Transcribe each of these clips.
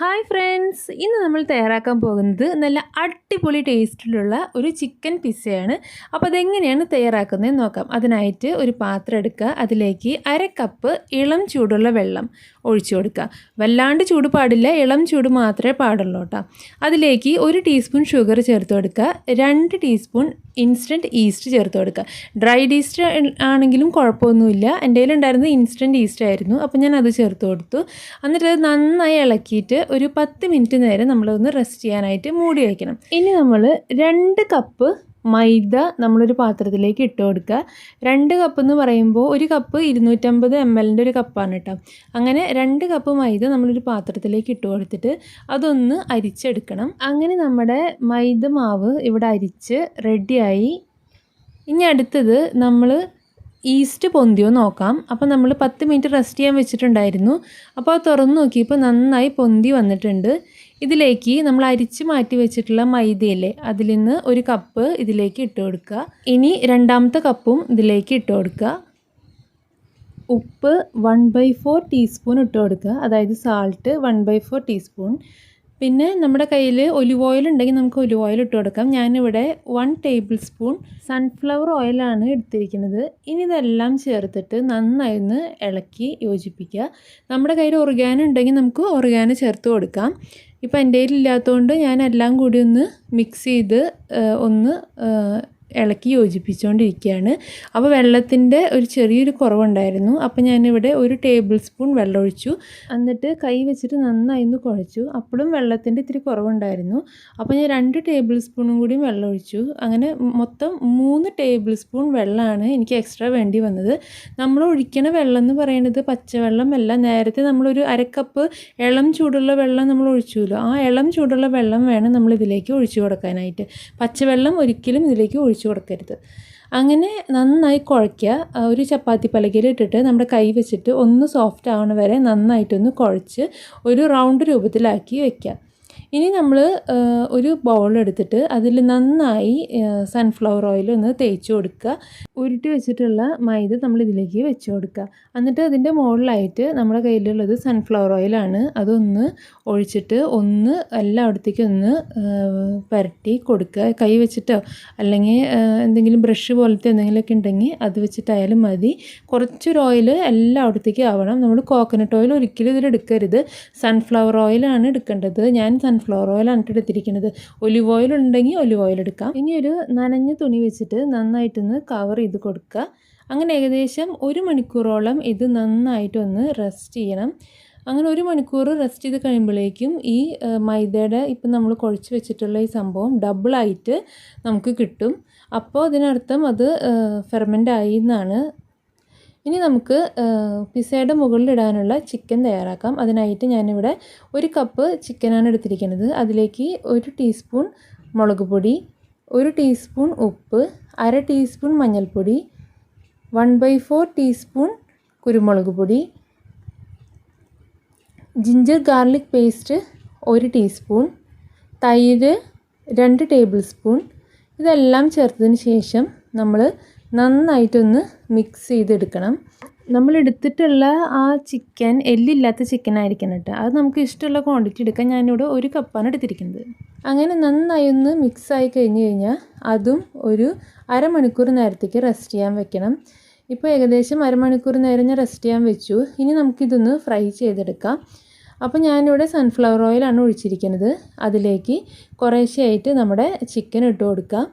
Hi friends ഇന്ന് നമ്മൾ തയ്യാറാക്കാൻ പോകുന്നത് നല്ല അടിപൊളി ടേസ്റ്റിലുള്ള ഒരു ചിക്കൻ പിസ്സയാണ് അപ്പോൾ അതെങ്ങനെയാണ് തയ്യാറാക്കുന്നതെന്ന് നോക്കാം. അതിനായിട്ട് ഒരു പാത്രം എടുക്കുക. അതിലേക്ക് അര കപ്പ് ഇളം ചൂടുള്ള വെള്ളം ഒഴിച്ചു കൊടുക്കുക. വല്ലാണ്ട് ചൂട് പാടില്ല. ഇളം ചൂട് മാത്രമേ പാടുള്ളൂ കേട്ടോ. അതിലേക്ക് ഒരു ടീസ്പൂൺ ഷുഗർ ചേർത്ത് കൊടുക്കുക. രണ്ട് ടീസ്പൂൺ ഇൻസ്റ്റന്റ് ഈസ്റ്റ് ചേർത്ത് കൊടുക്കുക. ഡ്രൈഡ് ഈസ്റ്റ് ആണെങ്കിലും കുഴപ്പമൊന്നുമില്ല. എന്റെ കയ്യിലുണ്ടായിരുന്നത് ഇൻസ്റ്റന്റ് ഈസ്റ്റ് ആയിരുന്നു. അപ്പോൾ ഞാൻ അത് ചേർത്ത് കൊടുത്തു. എന്നിട്ട് അത് നന്നായി ഇളക്കിയിട്ട് ഒരു പത്ത് മിനിറ്റ് നേരം നമ്മളൊന്ന് റെസ്റ്റ് ചെയ്യാനായിട്ട് മൂടി വയ്ക്കണം ഇനി നമ്മൾ രണ്ട് കപ്പ് മൈദ നമ്മളൊരു പാത്രത്തിലേക്ക് ഇട്ട് കൊടുക്കുക രണ്ട് കപ്പ് എന്ന് പറയുമ്പോൾ ഒരു കപ്പ് ഇരുന്നൂറ്റമ്പത് എം എല്ലിന്റെ ഒരു കപ്പാണ് കേട്ടോ അങ്ങനെ രണ്ട് കപ്പ് മൈദ നമ്മളൊരു പാത്രത്തിലേക്ക് ഇട്ട് കൊടുത്തിട്ട് അതൊന്ന് അരിച്ചെടുക്കണം. അങ്ങനെ നമ്മുടെ മൈദ മാവ് ഇവിടെ അരിച്ച് റെഡിയായി ഇനി അടുത്തത് നമ്മൾ ഈസ്റ്റ് പൊന്തിയോ നോക്കാം. അപ്പോൾ നമ്മൾ പത്ത് മിനിറ്റ് റെസ്റ്റ് ചെയ്യാൻ വെച്ചിട്ടുണ്ടായിരുന്നു. അപ്പോൾ അത് തുറന്ന് നോക്കിയപ്പോൾ നന്നായി പൊന്തി വന്നിട്ടുണ്ട്. ഇതിലേക്ക് നമ്മൾ അരിച്ച് മാറ്റി വെച്ചിട്ടുള്ള മൈദയിലെ അതിൽ നിന്ന് ഒരു കപ്പ് ഇതിലേക്ക് ഇട്ട് കൊടുക്കുക. ഇനി രണ്ടാമത്തെ കപ്പും ഇതിലേക്ക് ഇട്ട് കൊടുക്കുക. ഉപ്പ് വൺ ബൈ ഫോർ ടീസ്പൂൺ ഇട്ട് കൊടുക്കുക. അതായത് salt one by four teaspoon പിന്നെ നമ്മുടെ കയ്യിൽ ഒലിവ് ഓയിൽ ഉണ്ടെങ്കിൽ നമുക്ക് ഒലിവ് ഓയിൽ ഇട്ട് കൊടുക്കാം. ഞാനിവിടെ വൺ ടേബിൾ സ്പൂൺ സൺഫ്ലവർ ഓയിലാണ് എടുത്തിരിക്കുന്നത്. ഇനി ഇതെല്ലാം ചേർത്തിട്ട് നന്നായി ഒന്ന് ഇളക്കി യോജിപ്പിക്കുക. നമ്മുടെ കയ്യിൽ ഒറിഗാനോ ഉണ്ടെങ്കിൽ നമുക്ക് ഒറിഗാനോ ചേർത്ത് കൊടുക്കാം. ഇപ്പോൾ എന്റെ കയ്യിലില്ലാത്തതുകൊണ്ട് ഞാൻ എല്ലാം കൂടി ഒന്ന് മിക്സ് ചെയ്ത് ഒന്ന് ഇളക്കി യോജിപ്പിച്ചുകൊണ്ടിരിക്കുകയാണ് അപ്പോൾ വെള്ളത്തിന്റെ ഒരു ചെറിയൊരു കുറവുണ്ടായിരുന്നു. അപ്പോൾ ഞാനിവിടെ ഒരു ടേബിൾ സ്പൂൺ വെള്ളം ഒഴിച്ചു. എന്നിട്ട് കൈ വെച്ചിട്ട് നന്നായി ഒന്ന് കുഴച്ചു. അപ്പോഴും വെള്ളത്തിന്റെ ഇത്തിരി കുറവുണ്ടായിരുന്നു. അപ്പോൾ ഞാൻ രണ്ട് ടേബിൾ സ്പൂണും കൂടിയും വെള്ളം ഒഴിച്ചു. അങ്ങനെ മൊത്തം മൂന്ന് ടേബിൾ സ്പൂൺ വെള്ളമാണ് എനിക്ക് എക്സ്ട്രാ വേണ്ടി വന്നത്. നമ്മൾ ഒഴിക്കണ വെള്ളം എന്ന് പറയുന്നത് പച്ചവെള്ളമല്ല നേരത്തെ നമ്മളൊരു അരക്കപ്പ് ഇളം ചൂടുള്ള വെള്ളം നമ്മൾ ഒഴിച്ചുല്ലോ ആ ഇളം ചൂടുള്ള വെള്ളം വേണം നമ്മൾ ഇതിലേക്ക് ഒഴിച്ചു കൊടുക്കാനായിട്ട്. പച്ചവെള്ളം ഒരിക്കലും ഇതിലേക്ക് ഒഴിച്ചു കൊടുക്കരുത്. അങ്ങനെ നന്നായി കുഴയ്ക്കുക. ഒരു ചപ്പാത്തി പലകയിൽ ഇട്ടിട്ട് നമ്മുടെ കൈ വെച്ചിട്ട് ഒന്ന് സോഫ്റ്റ് ആവണ വരെ നന്നായിട്ടൊന്ന് കുഴച്ച് ഒരു റൗണ്ട് രൂപത്തിലാക്കി വയ്ക്കുക ഇനി നമ്മൾ ഒരു ബൗൾ എടുത്തിട്ട് അതിൽ നന്നായി സൺഫ്ലവർ ഓയിൽ ഒന്ന് തേച്ച് കൊടുക്കുക. ഉരുട്ടി വെച്ചിട്ടുള്ള മൈദ നമ്മൾ ഇതിലേക്ക് വെച്ച് കൊടുക്കുക. എന്നിട്ട് അതിന്റെ മുകളിലായിട്ട് നമ്മുടെ കയ്യിലുള്ളത് സൺഫ്ലവർ ഓയിലാണ് അതൊന്ന് ഒഴിച്ചിട്ട് ഒന്ന് എല്ലായിടത്തേക്കും ഒന്ന് പരട്ടി കൊടുക്കുക. കൈ വെച്ചിട്ടോ അല്ലെങ്കിൽ എന്തെങ്കിലും ബ്രഷ് പോലത്തെ എന്തെങ്കിലുമൊക്കെ ഉണ്ടെങ്കിൽ അത് വെച്ചിട്ടായാലും മതി. കുറച്ചൊരു ഓയിൽ എല്ലായിടത്തേക്കും ആവണം. നമ്മൾ കോക്കനട്ട് ഓയിൽ ഒരിക്കലും ഇതിൽ എടുക്കരുത്. സൺഫ്ലവർ ഓയിലാണ് എടുക്കേണ്ടത്. ഞാൻ സൺഫ്ലവർ ഓയിലാണ് എടുത്തിരിക്കുന്നത്. ഒലിവ് ഓയിൽ ഉണ്ടെങ്കിൽ ഒലിവ് ഓയിൽ എടുക്കാം. ഇനി ഒരു നനഞ്ഞ തുണി വെച്ചിട്ട് നന്നായിട്ടൊന്ന് കവർ ചെയ്ത് കൊടുക്കുക. അങ്ങനെ ഏകദേശം ഒരു മണിക്കൂറോളം ഇത് നന്നായിട്ടൊന്ന് റെസ്റ്റ് ചെയ്യണം. അങ്ങനെ ഒരു മണിക്കൂർ റെസ്റ്റ് ചെയ്ത് കഴിയുമ്പോഴേക്കും ഈ മൈദയുടെ ഇപ്പം നമ്മൾ കുഴച്ച് വെച്ചിട്ടുള്ള ഈ സംഭവം ഡബിളായിട്ട് നമുക്ക് കിട്ടും. അപ്പോൾ അതിനർത്ഥം അത് ഫെർമെന്റ് ആയി എന്നാണ് ഇനി നമുക്ക് പിസയുടെ മുകളിൽ ഇടാനുള്ള ചിക്കൻ തയ്യാറാക്കാം. അതിനായിട്ട് ഞാനിവിടെ ഒരു കപ്പ് ചിക്കനാണ് എടുത്തിരിക്കുന്നത്. അതിലേക്ക് ഒരു ടീസ്പൂൺ മുളക് പൊടി ഒരു ടീസ്പൂൺ ഉപ്പ് അര ടീസ്പൂൺ മഞ്ഞൾപ്പൊടി വൺ ബൈ ഫോർ ടീസ്പൂൺ കുരുമുളക് പൊടി ജിഞ്ചർ ഗാർലിക് പേസ്റ്റ് ഒരു ടീസ്പൂൺ തൈര് രണ്ട് ടേബിൾ സ്പൂൺ ഇതെല്ലാം ചേർത്തതിന് ശേഷം നമ്മൾ നന്നായിട്ടൊന്ന് മിക്സ് ചെയ്തെടുക്കണം. നമ്മൾ എടുത്തിട്ടുള്ള ആ ചിക്കൻ എല്ലില്ലാത്ത ചിക്കൻ ആയിരിക്കണം കേട്ടോ. അത് നമുക്ക് ഇഷ്ടമുള്ള ക്വാണ്ടിറ്റി എടുക്കാൻ ഞാനിവിടെ ഒരു കപ്പാണ് എടുത്തിരിക്കുന്നത്. അങ്ങനെ നന്നായി ഒന്ന് മിക്സ് ആയി കഴിഞ്ഞ് കഴിഞ്ഞാൽ അതും ഒരു അരമണിക്കൂർ നേരത്തേക്ക് റെസ്റ്റ് ചെയ്യാൻ വെക്കണം. ഇപ്പോൾ ഏകദേശം അരമണിക്കൂർ നേരം ഞാൻ റെസ്റ്റ് ചെയ്യാൻ വെച്ചു. ഇനി നമുക്കിതൊന്ന് ഫ്രൈ ചെയ്തെടുക്കാം. അപ്പോൾ ഞാനിവിടെ സൺഫ്ലവർ ഓയിലാണ് ഒഴിച്ചിരിക്കുന്നത്. അതിലേക്ക് കുറേശ്ശെയായിട്ട് നമ്മുടെ ചിക്കൻ ഇട്ട് കൊടുക്കാം.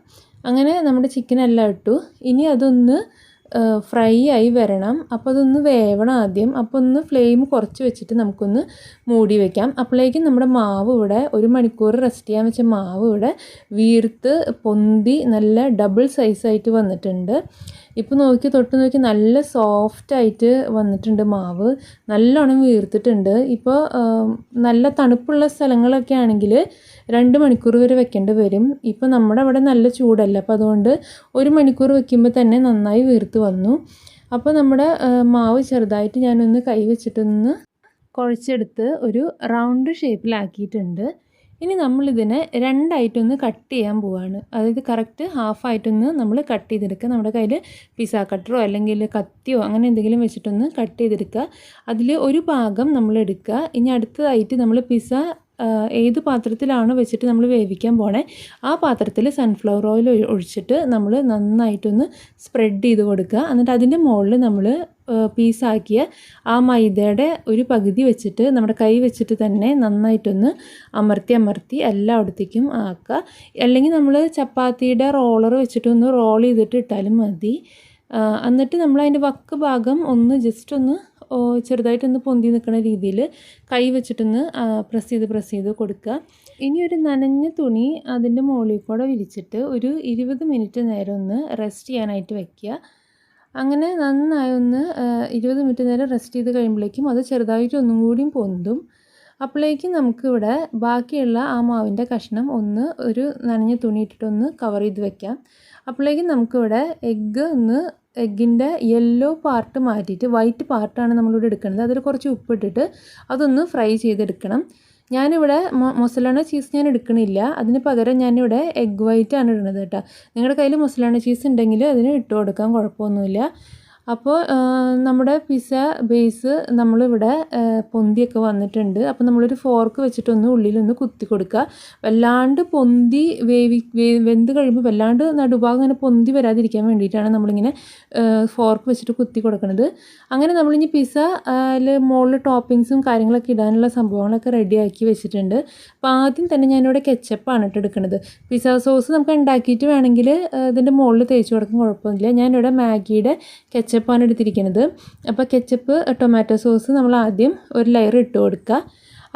അങ്ങനെ നമ്മുടെ ചിക്കൻ എല്ലാം ഇട്ടു. ഇനി അതൊന്ന് ഫ്രൈ ആയി വരണം. അപ്പോൾ അതൊന്ന് വേവണം ആദ്യം. അപ്പോൾ ഒന്ന് ഫ്ലെയിം കുറച്ച് വെച്ചിട്ട് നമുക്കൊന്ന് മൂടി വെക്കാം. അപ്പോഴേക്കും നമ്മുടെ മാവ് ഇവിടെ ഒരു മണിക്കൂർ റെസ്റ്റ് ചെയ്യാൻ വെച്ച മാവ് ഇവിടെ വീർത്ത് പൊന്തി നല്ല ഡബിൾ സൈസായിട്ട് വന്നിട്ടുണ്ട്. ഇപ്പോൾ നോക്കി തൊട്ട് നോക്കി നല്ല സോഫ്റ്റായിട്ട് വന്നിട്ടുണ്ട് മാവ്. നല്ലോണം വീർത്തിട്ടുണ്ട്. ഇപ്പോൾ നല്ല തണുപ്പുള്ള സ്ഥലങ്ങളൊക്കെ ആണെങ്കിൽ രണ്ട് മണിക്കൂർ വരെ വെക്കേണ്ടി വരും. ഇപ്പോൾ നമ്മുടെ അവിടെ നല്ല ചൂടല്ല? അപ്പോൾ അതുകൊണ്ട് ഒരു മണിക്കൂർ വെക്കുമ്പോൾ തന്നെ നന്നായി വീർത്ത് വന്നു. അപ്പോൾ നമ്മുടെ മാവ് ചെറുതായിട്ട് ഞാനൊന്ന് കൈ വെച്ചിട്ടൊന്ന് കുഴച്ചെടുത്ത് ഒരു റൗണ്ട് ഷേപ്പിലാക്കിയിട്ടുണ്ട്. ഇനി നമ്മളിതിനെ രണ്ടായിട്ടൊന്ന് കട്ട് ചെയ്യാൻ പോവാണ്. അതായത് കറക്റ്റ് ഹാഫായിട്ടൊന്ന് നമ്മൾ കട്ട് ചെയ്തെടുക്കുക. നമ്മുടെ കയ്യിൽ പിസ കട്ടറോ അല്ലെങ്കിൽ കത്തിയോ അങ്ങനെ എന്തെങ്കിലും വെച്ചിട്ടൊന്ന് കട്ട് ചെയ്തെടുക്കുക. അതിൽ ഒരു ഭാഗം നമ്മൾ എടുക്കുക ഇനി അടുത്തതായിട്ട് നമ്മൾ പിസ്സ ആ, ഏത് പാത്രത്തിലാണ് വെച്ചിട്ട് നമ്മൾ വേവിക്കാൻ പോണേ? ആ പാത്രത്തിൽ സൺഫ്ലവർ ഓയിൽ ഒഴിച്ചിട്ട് നമ്മൾ നന്നായിട്ടൊന്ന് സ്പ്രെഡ് ചെയ്ത് കൊടുക്കുക. എന്നിട്ട് അതിന്റെ മുകളിൽ നമ്മൾ പീസാക്കിയ ആ മൈദയുടെ ഒരു പകുതി വെച്ചിട്ട് നമ്മുടെ കൈ വെച്ചിട്ട് തന്നെ നന്നായിട്ടൊന്ന് അമർത്തി അമർത്തി എല്ലായിടത്തേക്കും ആക്കുക. അല്ലെങ്കിൽ നമ്മൾ ചപ്പാത്തിയുടെ റോളർ വെച്ചിട്ടൊന്ന് റോൾ ചെയ്തിട്ട് ഇട്ടാലും മതി. എന്നിട്ട് നമ്മൾ അതിന്റെ വക്ക് ഭാഗം ഒന്ന് ജസ്റ്റ് ഒന്ന് ചെറുതായിട്ടൊന്ന് പൊന്തി നിൽക്കുന്ന രീതിയിൽ കൈ വെച്ചിട്ടൊന്ന് പ്രസ് ചെയ്ത് പ്രസ് ചെയ്ത് കൊടുക്കുക ഇനി ഒരു നനഞ്ഞ തുണി അതിന്റെ മുകളിൽ കൂടെ വിരിച്ചിട്ട് ഒരു ഇരുപത് മിനിറ്റ് നേരം ഒന്ന് റെസ്റ്റ് ചെയ്യാനായിട്ട് വയ്ക്കുക അങ്ങനെ നന്നായി ഒന്ന് ഇരുപത് മിനിറ്റ് നേരം റെസ്റ്റ് ചെയ്ത് കഴിയുമ്പോഴേക്കും അത് ചെറുതായിട്ട് ഒന്നും കൂടിയും പൊന്തും. അപ്പോഴേക്കും നമുക്കിവിടെ ബാക്കിയുള്ള ആ മാവിന്റെ കഷ്ണം ഒന്ന് ഒരു നനഞ്ഞ തുണി ഇട്ടിട്ടൊന്ന് കവർ ചെയ്ത് വെക്കാം. അപ്പോഴേക്കും നമുക്കിവിടെ എഗ്ഗ് ഒന്ന് എഗ്ഗിന്റെ യെല്ലോ പാർട്ട് മാറ്റിയിട്ട് വൈറ്റ് പാർട്ടാണ് നമ്മളിവിടെ എടുക്കുന്നത്. അതിൽ കുറച്ച് ഉപ്പിട്ടിട്ട് അതൊന്ന് ഫ്രൈ ചെയ്തെടുക്കണം. ഞാനിവിടെ മൊസലാണ ചീസ് ഞാൻ എടുക്കണില്ല. അതിന് പകരം ഞാനിവിടെ എഗ് വൈറ്റ് ആണ് ഇടുന്നത് കേട്ടോ. നിങ്ങളുടെ കയ്യിൽ മൊസലാണ ചീസ് ഉണ്ടെങ്കിൽ അതിന് ഇട്ട് കൊടുക്കാൻ കുഴപ്പമൊന്നുമില്ല. അപ്പോൾ നമ്മുടെ പിസ്സ ബേസ് നമ്മളിവിടെ പൊന്തിയൊക്കെ വന്നിട്ടുണ്ട്. അപ്പോൾ നമ്മളൊരു ഫോർക്ക് വെച്ചിട്ടൊന്ന് ഉള്ളിലൊന്ന് കുത്തി കൊടുക്കുക. വല്ലാണ്ട് പൊന്തി വേവി വെന്ത് കഴിയുമ്പോൾ വല്ലാണ്ട് നടുഭാഗം ഇങ്ങനെ പൊന്തി വരാതിരിക്കാൻ വേണ്ടിയിട്ടാണ് നമ്മളിങ്ങനെ ഫോർക്ക് വെച്ചിട്ട് കുത്തി കൊടുക്കുന്നത് അങ്ങനെ നമ്മളിനി പിസ്സ അതിൽ മുകളിൽ ടോപ്പിങ്സും കാര്യങ്ങളൊക്കെ ഇടാനുള്ള സംഭവങ്ങളൊക്കെ റെഡിയാക്കി വെച്ചിട്ടുണ്ട്. അപ്പോൾ ആദ്യം തന്നെ ഞാനിവിടെ കെച്ചപ്പാണ് ഇട്ട് എടുക്കുന്നത് പിസ്സ സോസ് നമുക്ക് ഉണ്ടാക്കിയിട്ട് വേണമെങ്കിൽ ഇതിന്റെ മുകളിൽ തേച്ച് കൊടുക്കാൻ കുഴപ്പമൊന്നുമില്ല. ഞാനിവിടെ മാഗിയുടെ കെച്ചപ്പാണ് എടുത്തിരിക്കുന്നത്. അപ്പോൾ കെച്ചപ്പ് ടൊമാറ്റോ സോസ് നമ്മൾ ആദ്യം ഒരു ലെയർ ഇട്ട് കൊടുക്കുക.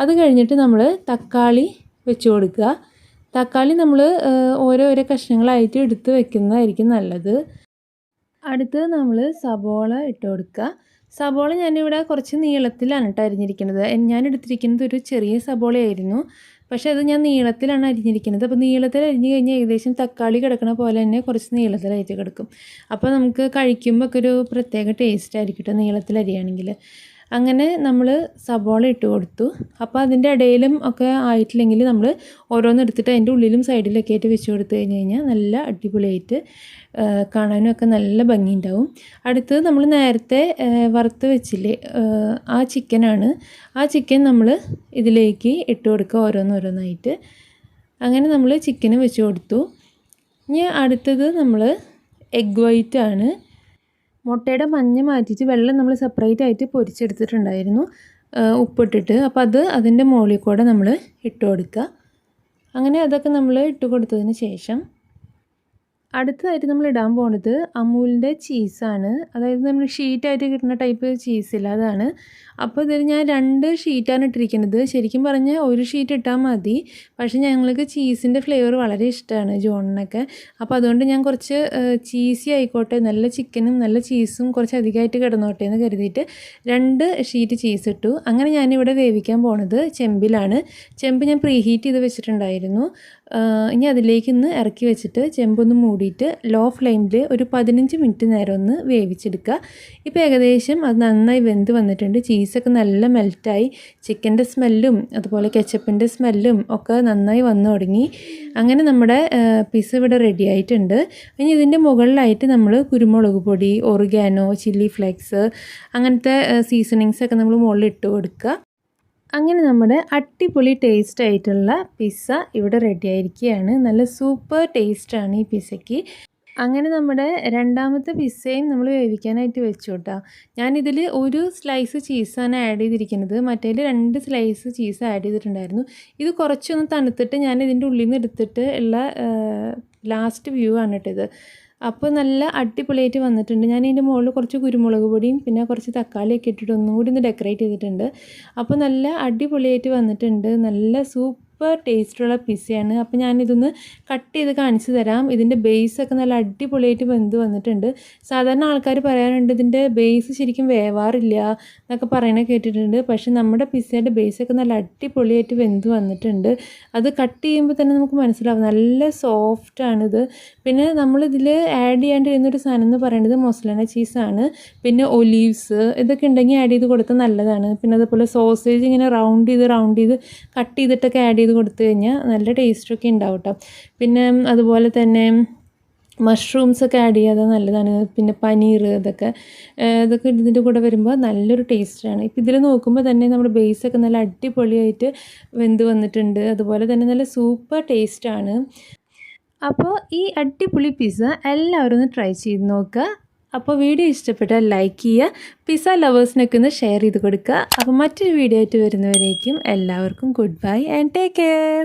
അത് കഴിഞ്ഞിട്ട് നമ്മൾ തക്കാളി വെച്ച് കൊടുക്കുക. തക്കാളി നമ്മൾ ഓരോരോ കഷ്ണങ്ങളായിട്ട് എടുത്ത് വെക്കുന്നതായിരിക്കും നല്ലത്. അടുത്തത് നമ്മൾ സബോള ഇട്ട് കൊടുക്കുക. സബോള ഞാനിവിടെ കുറച്ച് നീളത്തിലാണ് കേട്ടോ അരിഞ്ഞിരിക്കുന്നത്. ഞാൻ എടുത്തിരിക്കുന്നത് ഒരു ചെറിയ സബോളയായിരുന്നു പക്ഷേ അത് ഞാൻ നീളത്തിലാണ് അരിഞ്ഞിരിക്കുന്നത്. അപ്പോൾ നീളത്തിൽ അരിഞ്ഞ് കഴിഞ്ഞാൽ ഏകദേശം തക്കാളി കിടക്കണ പോലെ തന്നെ കുറച്ച് നീളത്തിലായിട്ട് കിടക്കും. അപ്പോൾ നമുക്ക് കഴിക്കുമ്പോൾ ഒക്കെ ഒരു പ്രത്യേക ടേസ്റ്റ് ആയിരിക്കും കേട്ടോ നീളത്തിൽ അരിയാണെങ്കിൽ അങ്ങനെ നമ്മൾ സബോള ഇട്ട് കൊടുത്തു. അപ്പോൾ അതിന്റെ ഇടയിലും ഒക്കെ ആയിട്ടില്ലെങ്കിൽ നമ്മൾ ഓരോന്ന് എടുത്തിട്ട് അതിന്റെ ഉള്ളിലും സൈഡിലൊക്കെ ആയിട്ട് വെച്ച് കൊടുത്തു കഴിഞ്ഞ് കഴിഞ്ഞാൽ നല്ല അടിപൊളിയായിട്ട് കാണാനും ഒക്കെ നല്ല ഭംഗിയുണ്ടാവും. അടുത്തത് നമ്മൾ നേരത്തെ വറുത്ത് വെച്ചില്ലേ ആ, ആ ചിക്കനാണ്. ആ ചിക്കൻ നമ്മൾ ഇതിലേക്ക് ഇട്ട് കൊടുക്കുക ഓരോന്നോരോന്നായിട്ട് അങ്ങനെ നമ്മൾ ചിക്കന് വെച്ച് കൊടുത്തു. ഇനി അടുത്തത് നമ്മൾ എഗ് വൈറ്റ് ആണ് മുട്ടയുടെ മഞ്ഞ മാറ്റിയിട്ട് വെള്ളം നമ്മൾ സെപ്പറേറ്റ് ആയിട്ട് പൊരിച്ചെടുത്തിട്ടുണ്ടായിരുന്നു. ഉപ്പിട്ടിട്ട്. അപ്പോൾ അത് അതിന്റെ മുകളിൽ കൂടെ നമ്മൾ ഇട്ട് കൊടുക്കുക. അങ്ങനെ അതൊക്കെ നമ്മൾ ഇട്ട് കൊടുത്തതിന് ശേഷം അടുത്തതായിട്ട് നമ്മൾ ഇടാൻ പോണത് അമൂലിന്റെ ചീസാണ്. അതായത് നമ്മൾ ഷീറ്റായിട്ട് കിട്ടുന്ന ടൈപ്പ് ചീസില്ല അതാണ്. അപ്പോൾ ഇതിൽ ഞാൻ രണ്ട് ഷീറ്റാണ് ഇട്ടിരിക്കുന്നത്. ശരിക്കും പറഞ്ഞാൽ ഒരു ഷീറ്റ് ഇട്ടാൽ മതി. പക്ഷേ ഞങ്ങൾക്ക് ചീസിന്റെ ഫ്ലേവർ വളരെ ഇഷ്ടമാണ് ജോണിനൊക്കെ. അപ്പോൾ അതുകൊണ്ട് ഞാൻ കുറച്ച് ചീസി ആയിക്കോട്ടെ നല്ല ചിക്കനും നല്ല ചീസും കുറച്ച് അധികമായിട്ട് കിടന്നോട്ടെ എന്ന് കരുതിയിട്ട് രണ്ട് ഷീറ്റ് ചീസ് ഇട്ടു. അങ്ങനെ ഞാനിവിടെ വേവിക്കാൻ പോണത് ചെമ്പിലാണ്. ചെമ്പ് ഞാൻ പ്രീഹീറ്റ് ചെയ്ത് വെച്ചിട്ടുണ്ടായിരുന്നു. ഇനി അതിലേക്ക് ഇന്ന് ഇറക്കി വെച്ചിട്ട് ചെമ്പൊന്ന് മൂടിയിട്ട് ലോ ഫ്ലെയിമിൽ ഒരു പതിനഞ്ച് മിനിറ്റ് നേരം ഒന്ന് വേവിച്ചെടുക്കുക. ഇപ്പോൾ ഏകദേശം അത് നന്നായി വെന്ത് വന്നിട്ടുണ്ട്. ചീസൊക്കെ നല്ല മെൽറ്റായി ചിക്കന്റെ സ്മെല്ലും അതുപോലെ കെച്ചപ്പിന്റെ സ്മെല്ലും ഒക്കെ നന്നായി വന്നു തുടങ്ങി. അങ്ങനെ നമ്മുടെ പിസ്സ ഇവിടെ റെഡി ആയിട്ടുണ്ട്. ഇനി ഇതിന്റെ മുകളിലായിട്ട് നമ്മൾ കുരുമുളക് പൊടി ഒറിഗാനോ ചില്ലി ഫ്ലേക്സ് അങ്ങനത്തെ സീസണിങ്സൊക്കെ നമ്മൾ മുകളിൽ ഇട്ട് കൊടുക്കുക. അങ്ങനെ നമ്മുടെ അടിപൊളി ടേസ്റ്റ് ആയിട്ടുള്ള പിസ്സ ഇവിടെ റെഡി ആയിരിക്കുകയാണ്. നല്ല സൂപ്പർ ടേസ്റ്റാണ് ഈ പിസ്സയ്ക്ക് അങ്ങനെ നമ്മുടെ രണ്ടാമത്തെ പിസ്സയും നമ്മൾ വേവിക്കാനായിട്ട് വെച്ചു കേട്ടോ ഞാനിതിൽ ഒരു സ്ലൈസ് ചീസാണ് ആഡ് ചെയ്തിരിക്കുന്നത്. മറ്റേതിൽ രണ്ട് സ്ലൈസ് ചീസ് ആഡ് ചെയ്തിട്ടുണ്ടായിരുന്നു. ഇത് കുറച്ചൊന്ന് തണുത്തിട്ട് ഞാൻ ഇതിന്റെ ഉള്ളിൽ നിന്ന് എടുത്തിട്ട് ഉള്ള ലാസ്റ്റ് വ്യൂ ആണ് കേട്ടോ ഇത്. അപ്പോൾ നല്ല അടിപൊളിയായിട്ട് വന്നിട്ടുണ്ട്. ഞാൻ ഇതിന്റെ മുകളിൽ കുറച്ച് കുരുമുളക് പൊടിയും പിന്നെ കുറച്ച് തക്കാളിയൊക്കെ ഇട്ടിട്ട് ഒന്നും കൂടി ഒന്ന് ഡെക്കറേറ്റ് ചെയ്തിട്ടുണ്ട്. അപ്പോൾ നല്ല അടിപൊളിയായിട്ട് വന്നിട്ടുണ്ട്. നല്ല സൂപ്പർ ടേസ്റ്റുള്ള പിസ്സയാണ്. അപ്പോൾ ഞാനിതൊന്ന് കട്ട് ചെയ്ത് കാണിച്ചു തരാം. ഇതിന്റെ ബേസൊക്കെ നല്ല അടിപൊളിയായിട്ട് വെന്ത് വന്നിട്ടുണ്ട്. സാധാരണ ആൾക്കാർ പറയാറുണ്ട് ഇതിന്റെ ബേസ് ശരിക്കും വേവാറില്ല എന്നൊക്കെ പറയണ കേട്ടിട്ടുണ്ട്. പക്ഷേ നമ്മുടെ പിസ്സയുടെ ബേസൊക്കെ നല്ല അടിപൊളിയായിട്ട് വെന്ത് വന്നിട്ടുണ്ട്. അത് കട്ട് ചെയ്യുമ്പോൾ തന്നെ നമുക്ക് മനസ്സിലാവും. നല്ല സോഫ്റ്റാണിത് പിന്നെ നമ്മളിതിൽ ആഡ് ചെയ്യാണ്ടിരുന്നൊരു സാധനം എന്ന് പറയുന്നത് മൊസലന ചീസാണ്. പിന്നെ ഒലീവ്സ് ഇതൊക്കെ ഉണ്ടെങ്കിൽ ആഡ് ചെയ്ത് കൊടുത്താൽ നല്ലതാണ്. പിന്നെ അതുപോലെ സോസേജ് ഇങ്ങനെ റൗണ്ട് ചെയ്ത് റൗണ്ട് ചെയ്ത് കട്ട് ചെയ്തിട്ടൊക്കെ ആഡ് ചെയ്ത് കൊടുത്തു കഴിഞ്ഞാൽ നല്ല ടേസ്റ്റൊക്കെ ഉണ്ടാവും കേട്ടോ പിന്നെ അതുപോലെ തന്നെ മഷ്റൂംസ് ഒക്കെ ആഡ് ചെയ്യാതെ നല്ലതാണ്. പിന്നെ പനീർ അതൊക്കെ ഇതൊക്കെ ഇതിന്റെ കൂടെ വരുമ്പോൾ നല്ലൊരു ടേസ്റ്റാണ് ഇപ്പം ഇതിൽ നോക്കുമ്പോൾ തന്നെ നമ്മുടെ ബേസൊക്കെ നല്ല അടിപൊളിയായിട്ട് വെന്ത് വന്നിട്ടുണ്ട്. അതുപോലെ തന്നെ നല്ല സൂപ്പർ ടേസ്റ്റാണ് അപ്പോൾ ഈ അടിപൊളി പിസ്സ എല്ലാവരും ഒന്ന് ട്രൈ ചെയ്ത് നോക്കുക അപ്പോൾ വീഡിയോ ഇഷ്ടപ്പെട്ടാൽ ലൈക്ക് ചെയ്യുക പിസ ലവേഴ്സിനൊക്കെ ഒന്ന് ഷെയർ ചെയ്ത് കൊടുക്കുക. അപ്പോൾ മറ്റൊരു വീഡിയോ ആയിട്ട് വരുന്നവരേക്കും എല്ലാവർക്കും good bye and take care